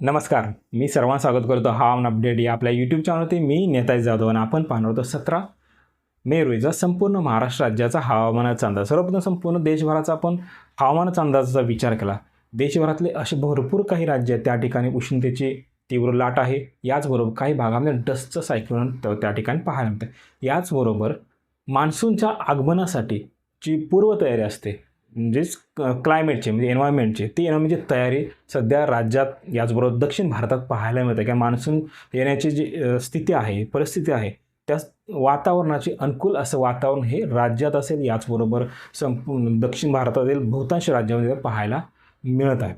नमस्कार मी सर्वांना स्वागत करतो हवामान अपडेट या आपल्या यूट्यूब चॅनलवरती मी नेताजी जाधव आणि आपण पाहणार होतो सतरा मे रोजीचा संपूर्ण महाराष्ट्र राज्याचा हवामानाचा अंदाज. सर्वप्रथम संपूर्ण देशभराचा आपण हवामानाचा अंदाजाचा विचार केला. देशभरातले असे भरपूर काही राज्य आहेत त्या ठिकाणी उष्णतेची तीव्र लाट आहे. याचबरोबर काही भागामध्ये डस्टचं सायक्लोन त्या ठिकाणी पाहायला मिळतं याचबरोबर मान्सूनच्या आगमनासाठी जी पूर्वतयारी असते म्हणजेच क्लायमेटचे म्हणजे एन्व्हायरमेंटचे म्हणजे ती एन्व्हायरमेंटची तयारी सध्या राज्यात याचबरोबर दक्षिण भारतात पाहायला मिळते. किंवा मान्सून येण्याची जी स्थिती आहे परिस्थिती आहे त्या वातावरणाची अनुकूल असं वातावरण हे राज्यात असेल याचबरोबर संपूर्ण दक्षिण भारतातील बहुतांश राज्यामध्ये पाहायला मिळत आहे.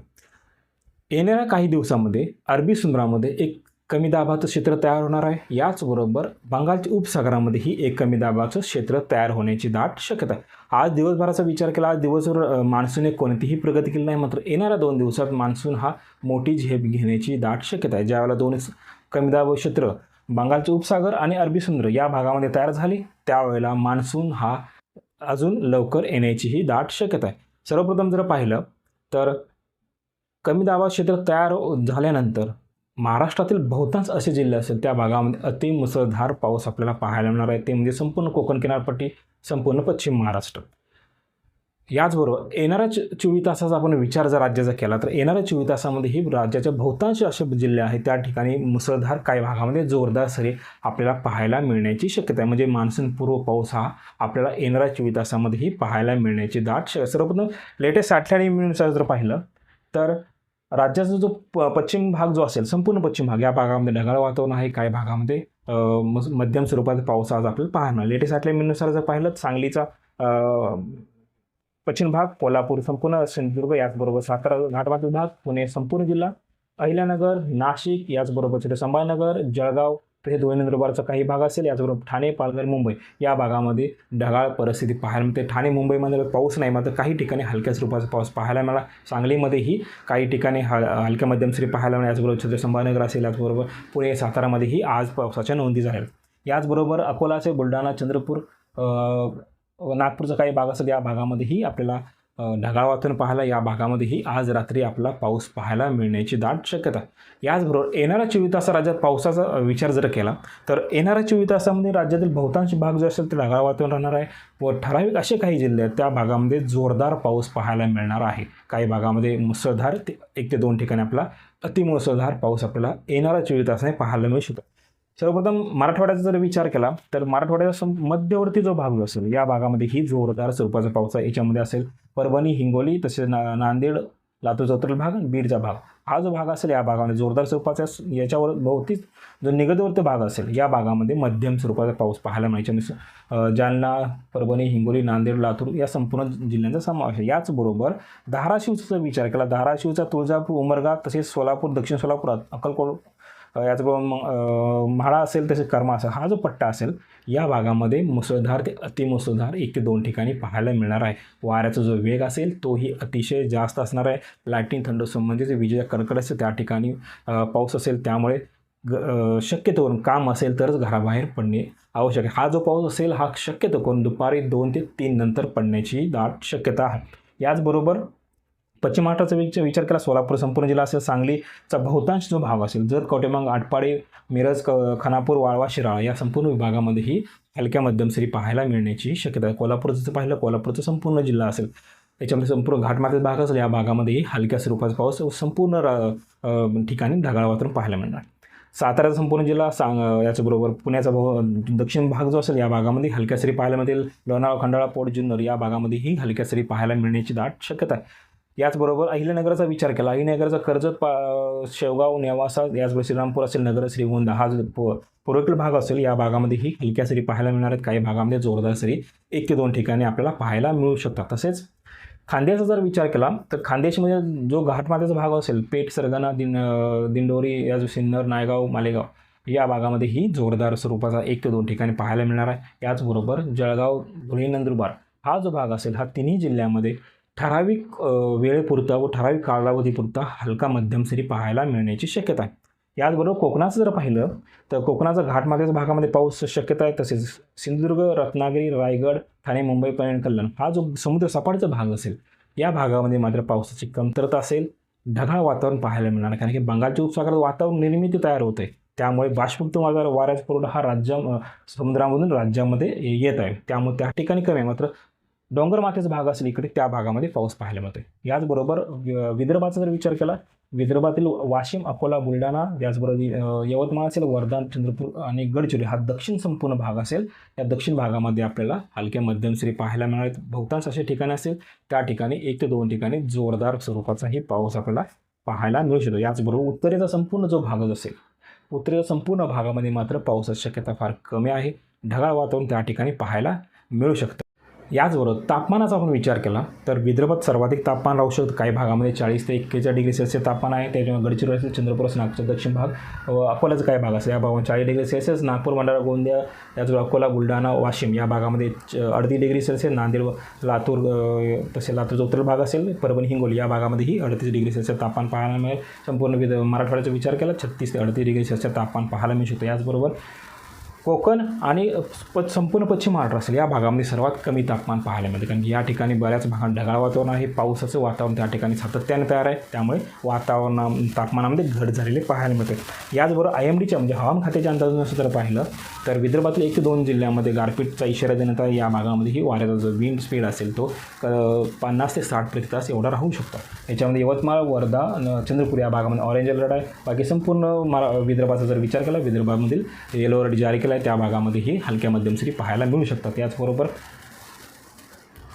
येणाऱ्या काही दिवसामध्ये अरबी समुद्रामध्ये एक कमी दाबाचं क्षेत्र तयार होणार आहे. याचबरोबर बंगालच्या उपसागरामध्ये ही एक कमी दाबाचं क्षेत्र तयार होण्याची दाट शक्यता आहे. आज दिवसभराचा विचार केला आज दिवसभर मान्सूनने कोणतीही प्रगती केली नाही मात्र येणाऱ्या दोन दिवसात मान्सून हा मोठी झेप घेण्याची दाट शक्यता आहे. ज्यावेळेला दोन कमी दाब क्षेत्र बंगालचे उपसागर आणि अरबी समुद्र या भागामध्ये तयार झाली त्यावेळेला मान्सून हा अजून लवकर येण्याचीही दाट शक्यता आहे. सर्वप्रथम जर पाहिलं तर कमी दाबा क्षेत्र तयार झाल्यानंतर महाराष्ट्रातील बहुतांश असे जिल्हे असेल त्या भागामध्ये अति मुसळधार पाऊस आपल्याला पाहायला मिळणार आहे. ते म्हणजे संपूर्ण कोकण किनारपट्टी संपूर्ण पश्चिम महाराष्ट्र. याचबरोबर येणाऱ्या च चोवीस तासाचा आपण विचार जर राज्याचा केला तर येणाऱ्या चोवीस तासामध्ये ही राज्याच्या बहुतांश असे जिल्हे आहेत त्या ठिकाणी मुसळधार काही भागामध्ये जोरदार सरी आपल्याला पाहायला मिळण्याची शक्यता आहे. म्हणजे मान्सून पूर्व पाऊस हा आपल्याला येणाऱ्या चोवीस तासामध्येही पाहायला मिळण्याची दाट शक्यता सर्वप्रथम लेटेस्ट आठवड्यानुसार जर पाहिलं तर राज्याचा जो प पश्चिम भाग जो असेल संपूर्ण पश्चिम भाग या भागामध्ये ढगाळ वातावरण आहे काही भागामध्ये मध्यम स्वरूपाचा पाऊस आज आपल्याला पाहणार लेटेस्ट आठवड्यानुसार जर पाहिलं सांगलीचा पश्चिम भाग कोल्हापूर संपूर्ण सिंधुदुर्ग याचबरोबर सातारा घाटमात विभाग पुणे संपूर्ण जिल्हा अहिल्यानगर नाशिक याचबरोबर तिथे संभाजीनगर जळगाव हे दोन्ही नंदुरबारचा काही भाग असेल याचबरोबर ठाणे पालघर मुंबई या भागामध्ये ढगाळ परिस्थिती पाहायला मिळते. ठाणे मुंबईमध्ये पाऊस नाही मात्र काही ठिकाणी हलक्या स्वरूपाचा पाऊस पाहायला मिळाला. सांगलीमध्येही काही ठिकाणी ह हलक्या मध्यमसरी पाहायला मिळाला याचबरोबर छत्र संभाजीनगर असेल याचबरोबर पुणे सातारामध्येही आज पावसाच्या नोंदी झाल्या. याचबरोबर अकोलाचे बुलढाणा चंद्रपूर नागपूरचा काही भाग असेल या भागामध्येही आपल्याला ढगाळ वातावरण पाहायला या भागामध्येही आज रात्री आपला पाऊस पाहायला मिळण्याची दाट शक्यता. याचबरोबर येणाऱ्या चोवीस तासा राज्यात पावसाचा विचार जर केला तर येणाऱ्या चोवीस तासामध्ये राज्यातील बहुतांश भाग जो असेल ते ढगाळ वातावरण राहणार आहे व ठराविक असे काही जिल्हे आहेत त्या भागामध्ये जोरदार पाऊस पाहायला मिळणार आहे. काही भागामध्ये मुसळधार ते एक ते दोन ठिकाणी आपला अतिमुसळधार पाऊस आपल्याला येणाऱ्या चोवीस तासाने पाहायला मिळू शकतो. सर्वप्रथम मराठवाड्याचा जर विचार केला तर मराठवाड्याचा मध्यवर्ती जो भाग असेल या भागामध्ये ही जोरदार स्वरूपाचा पाऊस आहे. याच्यामध्ये असेल परभणी हिंगोली तसेच ना नांदेड लातूरचा उत्तर भाग आणि बीडचा भाग. हा जो भाग असेल या भागामध्ये जोरदार स्वरूपाचा याच्यावर भोवतीच जो निगतवर्ती भाग असेल या भागामध्ये मध्यम स्वरूपाचा पाऊस पाहायला मिळायच्या जालना परभणी हिंगोली नांदेड लातूर या संपूर्ण जिल्ह्यांचा समावेश आहे. याचबरोबर धाराशिवचा विचार केला धाराशिवचा तुळजापूर उमरगा तसेच सोलापूर दक्षिण सोलापूर अक्कलकोट याचबरोबर मग म्हाळा असेल तसेच कर्मा असेल हा जो पट्टा असेल या भागामध्ये मुसळधार ते अतिमुसळधार एक ते दोन ठिकाणी पाहायला मिळणार आहे. वाऱ्याचा जो वेग असेल तोही अतिशय जास्त असणार आहे. लाईटिंग थंड संबंधित विजेच्या कर्कट असेल त्या ठिकाणी पाऊस असेल त्यामुळे ग शक्यतो करून काम असेल तरच घराबाहेर पडणे आवश्यक आहे. हा जो पाऊस असेल हा शक्यतो करून दुपारी दोन ते तीन नंतर पडण्याची दाट शक्यता आहे. याचबरोबर पश्चिम महाराष्ट्राचा विचार विचार केला सोलापूर संपूर्ण जिल्हा असेल सांगलीचा बहुतांश जो भाग असेल जर कवटेमंग आटपाडे मिरज क खानापूर वाळवा शिराळा या संपूर्ण विभागामध्येही हलक्या मध्यम सरी पाहायला मिळण्याची शक्यता आहे. कोल्हापूरचं जर पाहिलं कोल्हापूरचा संपूर्ण जिल्हा असेल त्याच्यामध्ये संपूर्ण घाटमाथ्याचा भाग असेल या भागामध्येही हलक्या स्वरूपाचा पाऊस संपूर्ण ठिकाणी ढगाळ वातावरण पाहायला मिळणार. साताऱ्याचा संपूर्ण जिल्हा सांग याच्याबरोबर पुण्याचा भाग दक्षिण भाग जो असेल या भागामध्ये हलक्या सरी पाहायला मिळतील. लोणावळा खंडाळा पोट जुन्नर या भागामध्येही हलक्या सरी पाहायला मिळण्याची दाट शक्यता आहे. याचबरोबर अहिल्यानगराचा विचार केला. अहिल्यानगरचा कर्जत पा शेवगाव नेवासा याचबरोबर श्रीरामपूर असेल नगर श्रीगोंदा हा जो पू- पूर्वेकडील भाग असेल या भागामध्येही हलक्या सरी पाहायला मिळणार आहेत. काही भागामध्ये जोरदार सरी एक ते दोन ठिकाणी आपल्याला पाहायला मिळू शकतात. तसेच खांद्याचा जर विचार केला तर खानदेशमध्ये जो घाटमाथ्याचा भाग असेल पेठ सरगणा दिन दिंडोरी या जो सिन्नर नायगाव मालेगाव या भागामध्ये ही जोरदार स्वरूपाचा एक ते दोन ठिकाणी पाहायला मिळणार आहे. याचबरोबर जळगाव धुळे नंदुरबार हा जो भाग असेल हा तिन्ही जिल्ह्यामध्ये ठराविक वेळेपुरता व ठराविक कालावधीपुरता हलका मध्यम सरी पाहायला मिळण्याची शक्यता आहे. याचबरोबर कोकणाचं जर पाहिलं तर कोकणाचा घाटमाथ्याच्या भागामध्ये पाऊस शक्यता आहे तसेच सिंधुदुर्ग रत्नागिरी रायगड ठाणे मुंबई पर्यंत कल्याण हा जो समुद्र सपाटीचा भाग असेल या भागामध्ये मात्र पावसाची कमतरता असेल ढगाळ वातावरण पाहायला मिळणार कारण की बंगालच्या उपसागरात वातावरण निर्मिती तयार होते त्यामुळे बाष्पमुक्त वारा वाऱ्याचा पुरवठा हा राज्या समुद्रामधून राज्यामध्ये येत आहे. त्यामुळे त्या ठिकाणी कमी आहे मात्र डोंगर भाग असेल इकडे त्या भागामध्ये पाऊस पाहायला मिळतोय. याचबरोबर विदर्भाचा जर विचार केला विदर्भातील वाशिम अकोला बुलढाणा याचबरोबर यवतमाळ असेल वर्धा चंद्रपूर आणि गडचिरोली हा दक्षिण संपूर्ण भाग असेल या दक्षिण भागामध्ये आपल्याला हलक्या मध्यम सरी पाहायला मिळणार बहुतांश असे ठिकाणी असेल त्या ठिकाणी एक ते दोन ठिकाणी जोरदार स्वरूपाचाही पाऊस आपल्याला पाहायला मिळू शकतो. याचबरोबर उत्तरेचा संपूर्ण जो भाग असेल उत्तरेच्या संपूर्ण भागामध्ये मात्र पावसाची शक्यता फार कमी आहे. ढगाळ वातावरण त्या ठिकाणी पाहायला मिळू शकतं. याचबरोबर तापमानाचा आपण विचार केला तर विदर्भात सर्वाधिक तापमान राहू शकतं काही भागामध्ये चाळीस ते एक्केचाळीस डिग्री सेल्सिअस तापमान आहे. त्याच्यामुळे गडचिरोली असेल चंद्रपूर असेल नागपूरचा दक्षिण भाग व अकोलाचा काही भाग असेल. या भागामध्ये चाळीस डिग्री सेल्सिअस नागपूर मंडळा गोंदिया याचबरोबर अकोला बुलढाणा वाशिम या भागामध्ये च- अडतीस डिग्री सेल्सिअस नांदेड व लातूर तसे लातूरचा उत्तर भाग असेल परभणी हिंगोली या भागामध्येही अडतीस डिग्री सेल्सिअस तापमान पाहायला मिळेल. संपूर्ण विद मराठवाड्याचा विचार केला छत्तीस ते अडतीस डिग्री सेल्सिअस तापमान पाहायला मिळू शकतो. याचबरोबर कोकण आणि प संपूर्ण पश्चिम महाराष्ट्र असेल. या भागामध्ये सर्वात कमी तापमान पाहायला मिळते. कारण की या ठिकाणी बऱ्याच भागात ढगाळ वातावरण आहे. पावसाचं वातावरण त्या ठिकाणी सातत्याने तयार आहे. त्यामुळे वातावरणा तापमानामध्ये घट झालेले पाहायला मिळते. याचबरोबर आय एम डीच्या म्हणजे हवामान खात्याच्या अंदाजानुसार जर पाहिलं तर विदर्भातील एक ते दोन जिल्ह्यामध्ये गारपीटचा इशारा देण्यात आहे या भागामध्येही वाऱ्याचा जो विंड स्पीड असेल तो पन्नास ते साठ प्रति तास एवढा राहू शकतो. याच्यामध्ये यवतमाळ वर्धा चंद्रपूर या भागामध्ये ऑरेंज अलर्ट आहे. बाकी संपूर्ण मरा विदर्भाचा जर विचार केला विदर्भामधील येलो अलर्ट जारी केला आहे त्या भागामध्येही हलक्या मध्यम सरी पाहायला मिळू शकतात. त्याचबरोबर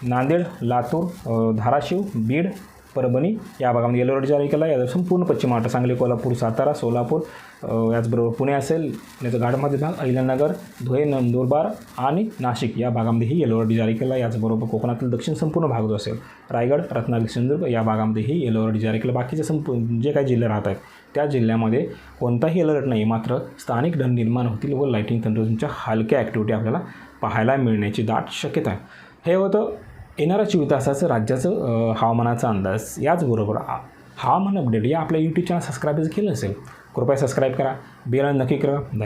नांदेड लातूर धाराशिव बीड परभणी या भागामध्ये येलो अलर्ट जारी केला. या संपूर्ण पश्चिम महाराष्ट्र सांगली कोल्हापूर सातारा सोलापूर याचबरोबर पुणे असेल याचा गाडमध्ये भाग अहिल्यानगर धुळे नंदुरबार आणि नाशिक या भागामध्येही येलो अलर्ट जारी केला. याचबरोबर कोकणातील दक्षिण संपूर्ण भाग जो असेल रायगड रत्नागिरी सिंधुदुर्ग या भागामध्येही येलो अलर्ट जारी केला. बाकीचे संपूर्ण जे काही जिल्हे राहत आहेत त्या जिल्ह्यामध्ये कोणताही अलर्ट नाही मात्र स्थानिक ढग निर्माण होतील व लाईटिंग तंत्रज्ञांच्या हलक्या ॲक्टिव्हिटी आपल्याला पाहायला मिळण्याची दाट शक्यता आहे. हे होतं येणाऱ्या चोवीस तासाचं राज्याचं हवामानाचा अंदाज. याचबरोबर हवामान अपडेट. या आपल्या यूट्यूब चॅनल सबस्क्राईब केलं असेल कृपया सबस्क्राईब करा. बेल नक्की करा. धन्यवाद.